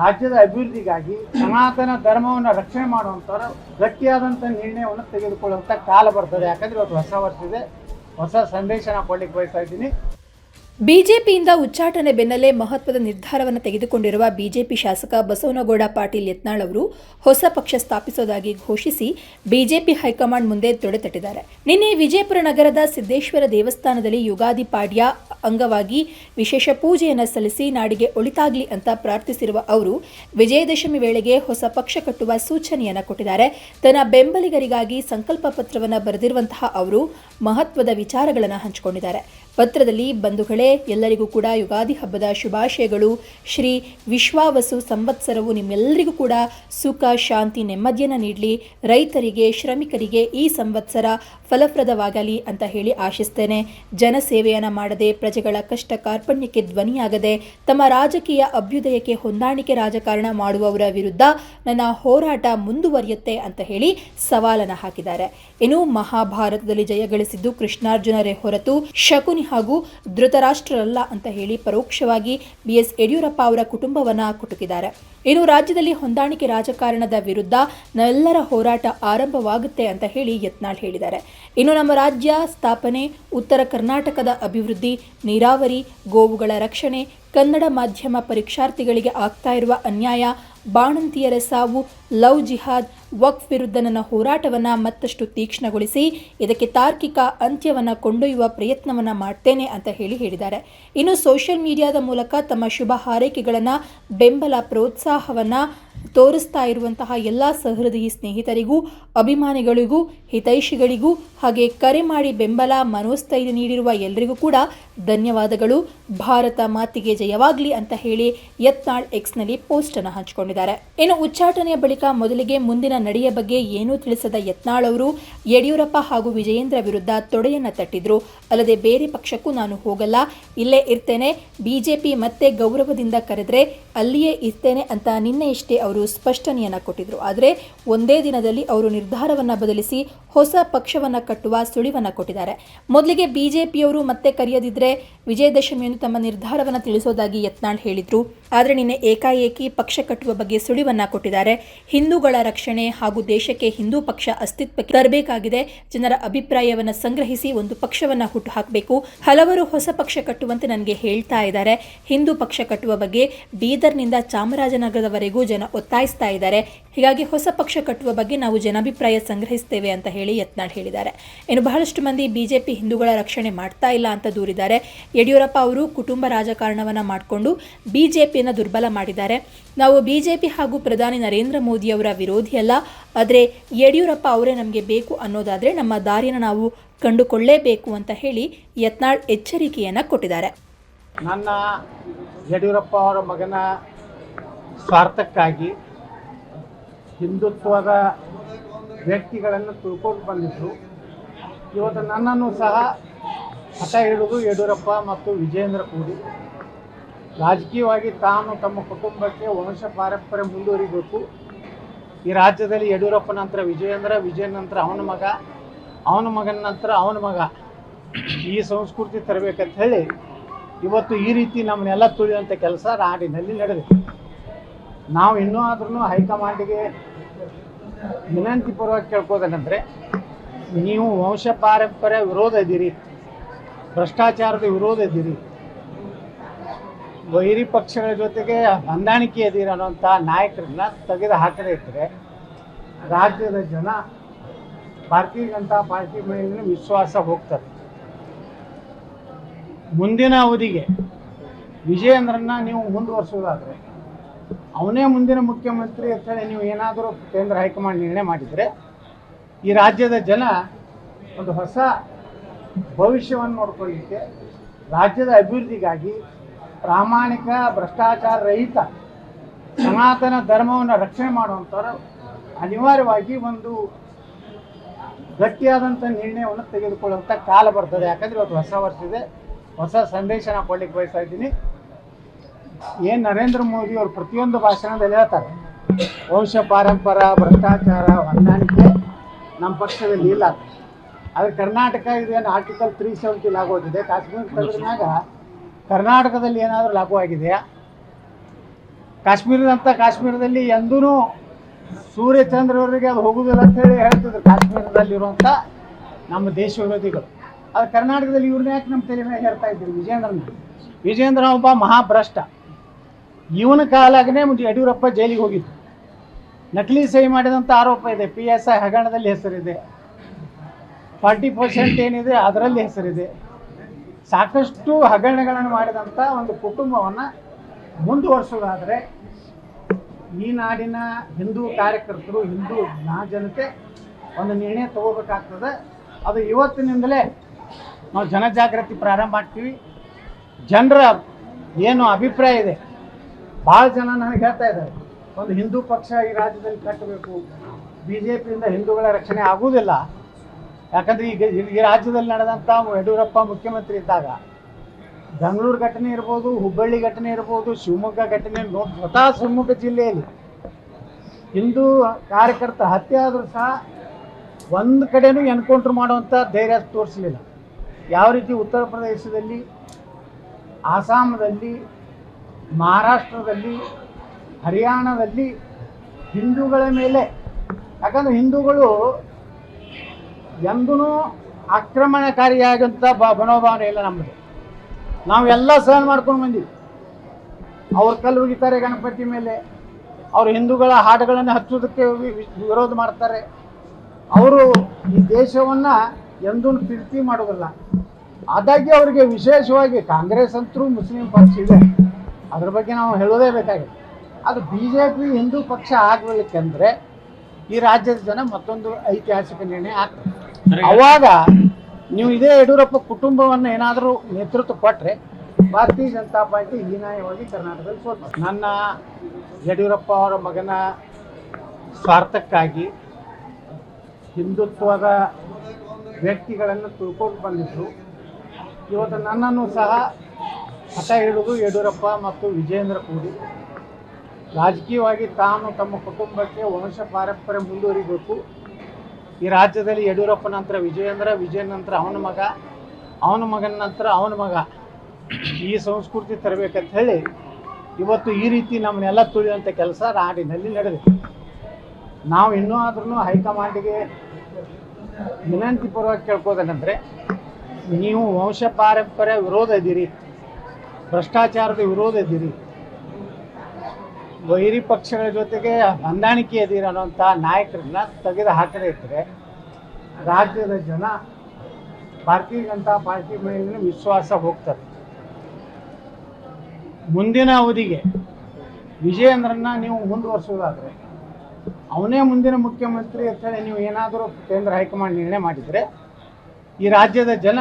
ರಾಜ್ಯದ ಅಭಿವೃದ್ಧಿಗಾಗಿ ಸನಾತನ ಧರ್ಮವನ್ನು ರಕ್ಷಣೆ ಮಾಡುವಂಥವ್ರು ಗಟ್ಟಿಯಾದಂಥ ನಿರ್ಣಯವನ್ನು ತೆಗೆದುಕೊಳ್ಳುವಂಥ ಕಾಲ ಬರ್ತದೆ. ಯಾಕಂದರೆ ಇವತ್ತು ಹೊಸ ವರ್ಷ ಇದೆ. ಹೊಸ ಸಂದೇಶ ನಾನು ಕೊಡ್ಲಿಕ್ಕೆ ಬಯಸ್ತಾ ಇದ್ದೀನಿ. ಬಿಜೆಪಿಯಿಂದ ಉಚ್ಚಾಟನೆ ಬೆನ್ನಲ್ಲೇ ಮಹತ್ವದ ನಿರ್ಧಾರವನ್ನು ತೆಗೆದುಕೊಂಡಿರುವ ಬಿಜೆಪಿ ಶಾಸಕ ಬಸವನಗೌಡ ಪಾಟೀಲ್ ಯತ್ನಾಳ್ ಅವರು ಹೊಸ ಪಕ್ಷ ಸ್ಥಾಪಿಸೋದಾಗಿ ಘೋಷಿಸಿ ಬಿಜೆಪಿ ಹೈಕಮಾಂಡ್ ಮುಂದೆ ತೊಡೆತಟ್ಟಿದ್ದಾರೆ. ನಿನ್ನೆ ವಿಜಯಪುರ ನಗರದ ಸಿದ್ದೇಶ್ವರ ದೇವಸ್ಥಾನದಲ್ಲಿ ಯುಗಾದಿ ಪಾಡ್ಯ ಅಂಗವಾಗಿ ವಿಶೇಷ ಪೂಜೆಯನ್ನು ಸಲ್ಲಿಸಿ ನಾಡಿಗೆ ಒಳಿತಾಗ್ಲಿ ಅಂತ ಪ್ರಾರ್ಥಿಸಿರುವ ಅವರು, ವಿಜಯದಶಮಿ ವೇಳೆಗೆ ಹೊಸ ಪಕ್ಷ ಕಟ್ಟುವ ಸೂಚನೆಯನ್ನು ಕೊಟ್ಟಿದ್ದಾರೆ. ತನ್ನ ಬೆಂಬಲಿಗರಿಗಾಗಿ ಸಂಕಲ್ಪ ಪತ್ರವನ್ನು ಬರೆದಿರುವಂತಹ ಅವರು ಮಹತ್ವದ ವಿಚಾರಗಳನ್ನು ಹಂಚಿಕೊಂಡಿದ್ದಾರೆ. ಪತ್ರದಲ್ಲಿ ಬಂಧುಗಳೇ, ಎಲ್ಲರಿಗೂ ಕೂಡ ಯುಗಾದಿ ಹಬ್ಬದ ಶುಭಾಶಯಗಳು. ಶ್ರೀ ವಿಶ್ವಾವಸು ಸಂವತ್ಸರವು ನಿಮ್ಮೆಲ್ಲರಿಗೂ ಕೂಡ ಸುಖ, ಶಾಂತಿ, ನೆಮ್ಮದಿಯನ್ನು ನೀಡಲಿ. ರೈತರಿಗೆ, ಶ್ರಮಿಕರಿಗೆ ಈ ಸಂವತ್ಸರ ಫಲಪ್ರದವಾಗಲಿ ಅಂತ ಹೇಳಿ ಆಶಿಸ್ತೇನೆ. ಜನಸೇವೆಯನ್ನು ಮಾಡದೆ, ಪ್ರಜೆಗಳ ಕಷ್ಟ ಕಾರ್ಪಣ್ಯಕ್ಕೆ ಧ್ವನಿಯಾಗದೆ, ತಮ್ಮ ರಾಜಕೀಯ ಅಭ್ಯುದಯಕ್ಕೆ ಹೊಂದಾಣಿಕೆ ರಾಜಕಾರಣ ಮಾಡುವವರ ವಿರುದ್ಧ ನನ್ನ ಹೋರಾಟ ಮುಂದುವರಿಯುತ್ತೆ ಅಂತ ಹೇಳಿ ಸವಾಲನ್ನು ಹಾಕಿದ್ದಾರೆ. ಇನ್ನು ಮಹಾಭಾರತದಲ್ಲಿ ಜಯಗಳಿಸಿದ್ದು ಕೃಷ್ಣಾರ್ಜುನರೇ ಹೊರತು ಶಕುನಿ ಹಾಗೂ ಧೃತರಾಷ್ಟ್ರರಲ್ಲ ಅಂತ ಹೇಳಿ ಪರೋಕ್ಷವಾಗಿ ಬಿಎಸ್ ಯಡಿಯೂರಪ್ಪ ಅವರ ಕುಟುಂಬವನ್ನ ಕುಟುಕಿದ್ದಾರೆ. ಇನ್ನು ರಾಜ್ಯದಲ್ಲಿ ಹೊಂದಾಣಿಕೆ ರಾಜಕಾರಣದ ವಿರುದ್ಧ ನಮ್ಮೆಲ್ಲರ ಹೋರಾಟ ಆರಂಭವಾಗುತ್ತೆ ಅಂತ ಹೇಳಿ ಯತ್ನಾಳ್ ಹೇಳಿದ್ದಾರೆ. ಇನ್ನು ನಮ್ಮ ರಾಜ್ಯ ಸ್ಥಾಪನೆ, ಉತ್ತರ ಕರ್ನಾಟಕದ ಅಭಿವೃದ್ಧಿ, ನೀರಾವರಿ, ಗೋವುಗಳ ರಕ್ಷಣೆ ಕನ್ನಡ ಮಾಧ್ಯಮ ಪರೀಕ್ಷಾರ್ಥಿಗಳಿಗೆ ಆಗ್ತಾ ಇರುವ ಅನ್ಯಾಯ, ಬಾಣಂತಿಯರ ಸಾವು, ಲವ್ ಜಿಹಾದ್, ವಕ್ಫ್ ವಿರುದ್ಧ ನನ್ನ ಹೋರಾಟವನ್ನು ಮತ್ತಷ್ಟು ತೀಕ್ಷ್ಣಗೊಳಿಸಿ, ಇದಕ್ಕೆ ತಾರ್ಕಿಕ ಅಂತ್ಯವನ್ನು ಕೊಂಡೊಯ್ಯುವ ಪ್ರಯತ್ನವನ್ನು ಮಾಡ್ತೇನೆ ಅಂತ ಹೇಳಿ ಹೇಳಿದ್ದಾರೆ. ಇನ್ನು ಸೋಷಿಯಲ್ ಮೀಡಿಯಾದ ಮೂಲಕ ತಮ್ಮ ಶುಭ ಹಾರೈಕೆಗಳನ್ನು, ಬೆಂಬಲ ಪ್ರೋತ್ಸಾಹವನ್ನು ತೋರಿಸ್ತಾ ಇರುವಂತಹ ಎಲ್ಲ ಸಹೃದಯಿ ಸ್ನೇಹಿತರಿಗೂ, ಅಭಿಮಾನಿಗಳಿಗೂ, ಹಿತೈಷಿಗಳಿಗೂ ಹಾಗೆ ಕರೆ ಮಾಡಿ ಬೆಂಬಲ, ಮನೋಸ್ಥೈರ್ಯ ನೀಡಿರುವ ಎಲ್ಲರಿಗೂ ಕೂಡ ಧನ್ಯವಾದಗಳು. ಭಾರತ ಮಾತಿಗೆ ಜಯವಾಗಲಿ ಅಂತ ಹೇಳಿ ಯತ್ನಾಳ್ ಎಕ್ಸ್ನಲ್ಲಿ ಪೋಸ್ಟ್ ಅನ್ನು ಹಂಚಿಕೊಂಡಿದ್ದಾರೆ. ಇನ್ನು ಉಚ್ಚಾಟನೆಯ ಬಳಿಕ ಮೊದಲಿಗೆ ಮುಂದಿನ ನಡೆಯ ಬಗ್ಗೆ ಏನೂ ತಿಳಿಸದ ಯತ್ನಾಳ್ ಅವರು, ಯಡಿಯೂರಪ್ಪ ಹಾಗೂ ವಿಜಯೇಂದ್ರ ವಿರುದ್ಧ ತೊಡೆಯನ್ನ ತಟ್ಟಿದ್ರು. ಅಲ್ಲದೆ ಬೇರೆ ಪಕ್ಷಕ್ಕೂ ನಾನು ಹೋಗಲ್ಲ. ಇಲ್ಲೇ ಇರ್ತೇನೆ. ಬಿಜೆಪಿ ಮತ್ತೆ ಗೌರವದಿಂದ ಕರೆದ್ರೆ ಅಲ್ಲಿಯೇ ಇರ್ತೇನೆ ಅಂತ ನಿನ್ನೆಯಷ್ಟೇ ಅವರು ಸ್ಪಷ್ಟನೆಯನ್ನು ಕೊಟ್ಟಿದ್ರು. ಆದರೆ ಒಂದೇ ದಿನದಲ್ಲಿ ಅವರು ನಿರ್ಧಾರವನ್ನು ಬದಲಿಸಿ ಹೊಸ ಪಕ್ಷವನ್ನು ಕಟ್ಟುವ ಸುಳಿವನ್ನು ಕೊಟ್ಟಿದ್ದಾರೆ. ಮೊದಲಿಗೆ ಬಿಜೆಪಿಯವರು ಮತ್ತೆ ಕರೆಯದಿದ್ದರೆ ವಿಜಯದಶಮಿಯನ್ನು ತಮ್ಮ ನಿರ್ಧಾರವನ್ನು ತಿಳಿಸೋದಾಗಿ ಯತ್ನಾಳ್ ಹೇಳಿದರು. ಆದರೆ ನಿನ್ನೆ ಏಕಾಏಕಿ ಪಕ್ಷ ಕಟ್ಟುವ ಬಗ್ಗೆ ಸುಳಿವನ್ನು ಕೊಟ್ಟಿದ್ದಾರೆ. ಹಿಂದೂಗಳ ರಕ್ಷಣೆ ಹಾಗೂ ದೇಶಕ್ಕೆ ಹಿಂದೂ ಪಕ್ಷ ಅಸ್ತಿತ್ವಕ್ಕೆ ತರಬೇಕಾಗಿದೆ. ಜನರ ಅಭಿಪ್ರಾಯವನ್ನು ಸಂಗ್ರಹಿಸಿ ಒಂದು ಪಕ್ಷವನ್ನು ಹುಟ್ಟು ಹಾಕಬೇಕು ಹಲವರು ಹೊಸ ಪಕ್ಷ ಕಟ್ಟುವಂತೆ ನನಗೆ ಹೇಳ್ತಾ ಇದ್ದಾರೆ. ಹಿಂದೂ ಪಕ್ಷ ಕಟ್ಟುವ ಬಗ್ಗೆ ಬೀದರ್ನಿಂದ ಚಾಮರಾಜನಗರದವರೆಗೂ ಜನ ಒತ್ತಾಯಿಸ್ತಾ ಇದ್ದಾರೆ. ಹೀಗಾಗಿ ಹೊಸ ಪಕ್ಷ ಕಟ್ಟುವ ಬಗ್ಗೆ ನಾವು ಜನಾಭಿಪ್ರಾಯ ಸಂಗ್ರಹಿಸ್ತೇವೆ ಅಂತ ಹೇಳಿ ಯತ್ನಾಳ್ ಹೇಳಿದ್ದಾರೆ. ಇನ್ನು ಬಹಳಷ್ಟು ಮಂದಿ ಬಿಜೆಪಿ ಹಿಂದೂಗಳ ರಕ್ಷಣೆ ಮಾಡ್ತಾ ಇಲ್ಲ ಅಂತ ದೂರಿದ್ದಾರೆ. ಯಡಿಯೂರಪ್ಪ ಅವರು ಕುಟುಂಬ ರಾಜಕಾರಣವನ್ನು ಮಾಡಿಕೊಂಡು ಬಿಜೆಪಿಯನ್ನು ದುರ್ಬಲ ಮಾಡಿದ್ದಾರೆ. ನಾವು ಬಿಜೆಪಿ ಹಾಗೂ ಪ್ರಧಾನಿ ನರೇಂದ್ರ ಮೋದಿಯವರ ವಿರೋಧಿಯಲ್ಲ ಆದರೆ ಯಡಿಯೂರಪ್ಪ ಅವರೇ ನಮಗೆ ಬೇಕು ಅನ್ನೋದಾದರೆ ನಮ್ಮ ದಾರಿನ ನಾವು ಕಂಡುಕೊಳ್ಳೇಬೇಕು ಅಂತ ಹೇಳಿ ಯತ್ನಾಳ್ ಎಚ್ಚರಿಕೆಯನ್ನು ಕೊಟ್ಟಿದ್ದಾರೆ. ನನ್ನ ಯಡಿಯೂರಪ್ಪ ಅವರ ಮಗನ ಸ್ವಾರ್ಥಕ್ಕಾಗಿ ಹಿಂದುತ್ವದ ವ್ಯಕ್ತಿಗಳನ್ನು ತಿಳ್ಕೊಂಡು ಬಂದಿದ್ದರು ಇವತ್ತು ನನ್ನನ್ನು ಸಹ ಹಠ ಹಿಡಿದು ಯಡಿಯೂರಪ್ಪ ಮತ್ತು ವಿಜೇಂದ್ರ ಕೂಡಿ ರಾಜಕೀಯವಾಗಿ ತಾನು ತಮ್ಮ ಕುಟುಂಬಕ್ಕೆ ವಂಶ ಪಾರಂಪರ್ಯ ಮುಂದುವರಿಬೇಕು. ಈ ರಾಜ್ಯದಲ್ಲಿ ಯಡಿಯೂರಪ್ಪ ನಂತರ ವಿಜಯೇಂದ್ರ, ವಿಜಯ ನಂತರ ಅವನ ಮಗ, ಅವನ ಮಗನ ನಂತರ ಅವನ ಮಗ. ಈ ಸಂಸ್ಕೃತಿ ತರಬೇಕಂತ ಹೇಳಿ ಇವತ್ತು ಈ ರೀತಿ ನಮ್ಮನ್ನೆಲ್ಲ ತುಳಿಯುವಂಥ ಕೆಲಸ ನಾಡಿನಲ್ಲಿ ನಡೆದಿದೆ. ನಾವು ಇನ್ನೂ ಆದ್ರೂ ಹೈಕಮಾಂಡಿಗೆ ವಿನಂತಿ ಪೂರ್ವಕ ಕೇಳ್ಕೋದೇನೆಂದರೆ ನೀವು ವಂಶ ಪಾರಂಪರ್ಯ ವಿರೋಧ ಇದ್ದೀರಿ, ಭ್ರಷ್ಟಾಚಾರದ ವಿರೋಧ ಇದ್ದೀರಿ, ವೈರಿ ಪಕ್ಷಗಳ ಜೊತೆಗೆ ಹೊಂದಾಣಿಕೆ ಇದ್ದೀರಿ ಅನ್ನೋಂಥ ನಾಯಕರನ್ನ ತೆಗೆದು ಹಾಕದೇ ಇದ್ದರೆ ರಾಜ್ಯದ ಜನ, ಭಾರತೀಯ ಜನತಾ ಪಾರ್ಟಿ ಮೇಲಿನ ವಿಶ್ವಾಸ ಹೋಗ್ತಾರೆ ಮುಂದಿನ ಅವಧಿಗೆ ವಿಜಯೇಂದ್ರನ್ನ ನೀವು ಮುಂದುವರಿಸೋದಾದರೆ, ಅವನೇ ಮುಂದಿನ ಮುಖ್ಯಮಂತ್ರಿ ಅಂತೇಳಿ ನೀವು ಏನಾದರೂ ಕೇಂದ್ರ ಹೈಕಮಾಂಡ್ ನಿರ್ಣಯ ಮಾಡಿದರೆ, ಈ ರಾಜ್ಯದ ಜನ ಒಂದು ಹೊಸ ಭವಿಷ್ಯವನ್ನು ನೋಡ್ಕೊಳ್ಳಿಕ್ಕೆ ರಾಜ್ಯದ ಅಭಿವೃದ್ಧಿಗಾಗಿ ಪ್ರಾಮಾಣಿಕ, ಭ್ರಷ್ಟಾಚಾರ ರಹಿತ, ಸನಾತನ ಧರ್ಮವನ್ನು ರಕ್ಷಣೆ ಮಾಡುವಂಥವ್ರು ಅನಿವಾರ್ಯವಾಗಿ ಒಂದು ಗಟ್ಟಿಯಾದಂಥ ನಿರ್ಣಯವನ್ನು ತೆಗೆದುಕೊಳ್ಳುವಂಥ ಕಾಲ ಬರ್ತದೆ. ಯಾಕಂದರೆ ಇವತ್ತು ಹೊಸ ವರ್ಷ ಇದೆ. ಹೊಸ ಸಂದೇಶ ನಾನು ಕೊಡ್ಲಿಕ್ಕೆ ಬಯಸ್ತಾ ಇದ್ದೀನಿ. ಏನು ನರೇಂದ್ರ ಮೋದಿ ಅವರು ಪ್ರತಿಯೊಂದು ಭಾಷಣದಲ್ಲಿ ಹೇಳ್ತಾರೆ. ವಂಶ, ಪಾರಂಪರ, ಭ್ರಷ್ಟಾಚಾರ, ಹೊಂದಾಣಿಕೆ ನಮ್ಮ ಪಕ್ಷದಲ್ಲಿ ಇಲ್ಲ. ಆದರೆ ಕರ್ನಾಟಕ ಇದೇನು ಆರ್ಟಿಕಲ್ ತ್ರೀ ಸೆವೆಂಟಿ ಲಾಗು ಆಗಿದೆ ಕಾಶ್ಮೀರ ತೆಗೆದ್ಮ್ಯಾಗ ಕರ್ನಾಟಕದಲ್ಲಿ ಏನಾದರೂ ಲಾಗು ಆಗಿದೆಯಾ ಕಾಶ್ಮೀರದಂಥ ಕಾಶ್ಮೀರದಲ್ಲಿ ಎಂದೂ ಸೂರ್ಯಚಂದ್ರವರಿಗೆ ಅದು ಹೋಗುವುದಿಲ್ಲ ಅಂತ ಹೇಳಿ ಹೇಳ್ತಿದ್ರು ಕಾಶ್ಮೀರದಲ್ಲಿರುವಂಥ ನಮ್ಮ ದೇಶ ವಿರೋಧಿಗಳು ಅದು ಕರ್ನಾಟಕದಲ್ಲಿ ಇವ್ರನ್ನ ಯಾಕೆ ನಮ್ಮ ತಲೆ ಮೇಲೆ ಹೇರ್ತಾ ಇದ್ರು ವಿಜೇಂದ್ರನ ವಿಜೇಂದ್ರ ಒಬ್ಬ ಮಹಾಭ್ರಷ್ಟ. ಇವನ ಕಾಲಾಗನೇ ಯಡಿಯೂರಪ್ಪ ಜೈಲಿಗೆ ಹೋಗಿದ್ದು ನಕಲಿ ಸಹಿ ಮಾಡಿದಂಥ ಆರೋಪ ಇದೆ. ಪಿ ಎಸ್ ಐ ಹಗರಣದಲ್ಲಿ ಹೆಸರಿದೆ. ಫಾರ್ಟಿ ಪರ್ಸೆಂಟ್ ಏನಿದೆ ಅದರಲ್ಲಿ ಹೆಸರಿದೆ. ಸಾಕಷ್ಟು ಹಗರಣಗಳನ್ನು ಮಾಡಿದಂಥ ಒಂದು ಕುಟುಂಬವನ್ನು ಮುಂದುವರಿಸೋದಾದರೆ ಈ ನಾಡಿನ ಹಿಂದೂ ಕಾರ್ಯಕರ್ತರು, ಹಿಂದೂ ಜನತೆ ಒಂದು ನಿರ್ಣಯ ತಗೋಬೇಕಾಗ್ತದೆ. ಅದು ಇವತ್ತಿನಿಂದಲೇ ನಾವು ಜನಜಾಗೃತಿ ಪ್ರಾರಂಭ ಮಾಡ್ತೀವಿ. ಜನರ ಏನು ಅಭಿಪ್ರಾಯ ಇದೆ? ಭಾಳ ಜನ ನನಗೆ ಹೇಳ್ತಾ ಇದ್ದಾರೆ, ಒಂದು ಹಿಂದೂ ಪಕ್ಷ ಈ ರಾಜ್ಯದಲ್ಲಿ ಕಟ್ಟಬೇಕು. ಬಿ ಜೆ ಪಿಯಿಂದ ಹಿಂದೂಗಳ ರಕ್ಷಣೆ ಆಗುವುದಿಲ್ಲ. ಯಾಕಂದರೆ ಈಗ ಈ ರಾಜ್ಯದಲ್ಲಿ ನಡೆದಂಥ ಯಡಿಯೂರಪ್ಪ ಮುಖ್ಯಮಂತ್ರಿ ಇದ್ದಾಗ, ಬೆಂಗಳೂರು ಘಟನೆ ಇರ್ಬೋದು, ಹುಬ್ಬಳ್ಳಿ ಘಟನೆ ಇರ್ಬೋದು, ಶಿವಮೊಗ್ಗ ಘಟನೆ ಸ್ವತಃ ಶಿವಮೊಗ್ಗ ಜಿಲ್ಲೆಯಲ್ಲಿ ಹಿಂದೂ ಕಾರ್ಯಕರ್ತ ಹತ್ಯೆ ಆದರೂ ಸಹ ಒಂದು ಕಡೆನೂ ಎನ್ಕೌಂಟ್ರ್ ಮಾಡುವಂಥ ಧೈರ್ಯ ತೋರಿಸಲಿಲ್ಲ. ಯಾವ ರೀತಿ ಉತ್ತರ ಪ್ರದೇಶದಲ್ಲಿ ಆಸಾಮದಲ್ಲಿ ಮಹಾರಾಷ್ಟ್ರದಲ್ಲಿ, ಹರಿಯಾಣದಲ್ಲಿ ಹಿಂದೂಗಳ ಮೇಲೆ, ಯಾಕಂದ್ರೆ ಹಿಂದೂಗಳು ಎಂದೂ ಆಕ್ರಮಣಕಾರಿಯಾಗಂಥ ಬ, ಮನೋಭಾವನೆ ಇಲ್ಲ ನಮ್ಮದು ನಾವೆಲ್ಲ ಸಹನ ಮಾಡ್ಕೊಂಡು ಬಂದೀವಿ. ಅವ್ರ ಕಲ್ಲು ಒಗಿತಾರೆ ಗಣಪತಿ ಮೇಲೆ, ಅವರು ಹಿಂದೂಗಳ ಹಾಡುಗಳನ್ನು ಹಚ್ಚೋದಕ್ಕೆ ವಿರೋಧ ಮಾಡ್ತಾರೆ. ಅವರು ಈ ದೇಶವನ್ನು ಎಂದೂ ಪ್ರೀತಿ ಮಾಡೋದಿಲ್ಲ ಆದಾಗಿ ಅವರಿಗೆ ವಿಶೇಷವಾಗಿ ಕಾಂಗ್ರೆಸ್ ಅಂತರೂ ಮುಸ್ಲಿಂ ಪಕ್ಷ ಇದೆ. ಅದ್ರ ಬಗ್ಗೆ ನಾವು ಹೇಳೋದೇ ಬೇಕಾಗಿದೆ ಅದು ಬಿ ಜೆ ಪಿ ಹಿಂದೂ ಪಕ್ಷ ಆಗಲಿಕ್ಕೆಂದರೆ ಈ ರಾಜ್ಯದ ಜನ ಮತ್ತೊಂದು ಐತಿಹಾಸಿಕ ನಿರ್ಣಯ ಆಗ್ತದೆ. ಅವಾಗ ನೀವು ಇದೇ ಯಡಿಯೂರಪ್ಪ ಕುಟುಂಬವನ್ನು ಏನಾದರೂ ನೇತೃತ್ವ ಕೊಟ್ಟರೆ ಭಾರತೀಯ ಜನತಾ ಪಾರ್ಟಿ ಹೀನಾಯವಾಗಿ ಕರ್ನಾಟಕದಲ್ಲಿ ಸೋತ ನನ್ನ ಯಡಿಯೂರಪ್ಪ ಅವರ ಮಗನ ಸ್ವಾರ್ಥಕ್ಕಾಗಿ ಹಿಂದುತ್ವದ ವ್ಯಕ್ತಿಗಳನ್ನು ತಿಳ್ಕೊಂಡು ಬಂದಿದ್ರು. ಇವತ್ತು ನನ್ನನ್ನು ಸಹ ಹಠ ಹಿಡಿದು ಯಡಿಯೂರಪ್ಪ ಮತ್ತು ವಿಜೇಂದ್ರ ಕೂಡಿ ರಾಜಕೀಯವಾಗಿ ತಾನು ತಮ್ಮ ಕುಟುಂಬಕ್ಕೆ ವಂಶ ಪಾರಂಪರ್ಯ ಮುಂದುವರಿಬೇಕು. ಈ ರಾಜ್ಯದಲ್ಲಿ ಯಡಿಯೂರಪ್ಪ ನಂತರ ವಿಜಯೇಂದ್ರ ವಿಜಯನ್ ನಂತರ ಅವನ ಮಗ, ಅವನ ಮಗನ ನಂತರ ಅವನ ಮಗ. ಈ ಸಂಸ್ಕೃತಿ ತರಬೇಕಂತ ಹೇಳಿ ಇವತ್ತು ಈ ರೀತಿ ನಮ್ಮನ್ನೆಲ್ಲ ತುಳಿಯುವಂಥ ಕೆಲಸ ನಾಡಿನಲ್ಲಿ ನಡೆದಿದೆ. ನಾವು ಇನ್ನೂ ಆದ್ರೂ ಹೈಕಮಾಂಡಿಗೆ ವಿನಂತಿ ಪೂರ್ವಕ ಕೇಳ್ಕೋದೇನೆಂದರೆ ನೀವು ವಂಶ ಪಾರಂಪರ್ಯ ವಿರೋಧ ಇದ್ದೀರಿ, ಭ್ರಷ್ಟಾಚಾರದ ವಿರೋಧ ಇದ್ದೀರಿ, ವೈರಿ ಪಕ್ಷಗಳ ಜೊತೆಗೆ ಹೊಂದಾಣಿಕೆ ಇದೀರ ಅನ್ನೋಂಥ ನಾಯಕರನ್ನ ತೆಗೆದು ಹಾಕದೇ ಇದ್ದರೆ, ರಾಜ್ಯದ ಜನ ಭಾರತೀಯ ಜನತಾ ಪಾರ್ಟಿ ಮೇಲಿನ ವಿಶ್ವಾಸ ಹೋಗ್ತದೆ. ಮುಂದಿನ ಅವಧಿಗೆ ವಿಜಯೇಂದ್ರನ್ನ ನೀವು ಮುಂದುವರಿಸೋದಾದರೆ ಅವನೇ ಮುಂದಿನ ಮುಖ್ಯಮಂತ್ರಿ ಅಂತೇಳಿ ನೀವು ಏನಾದರೂ ಕೇಂದ್ರ ಹೈಕಮಾಂಡ್ ನಿರ್ಣಯ ಮಾಡಿದರೆ ಈ ರಾಜ್ಯದ ಜನ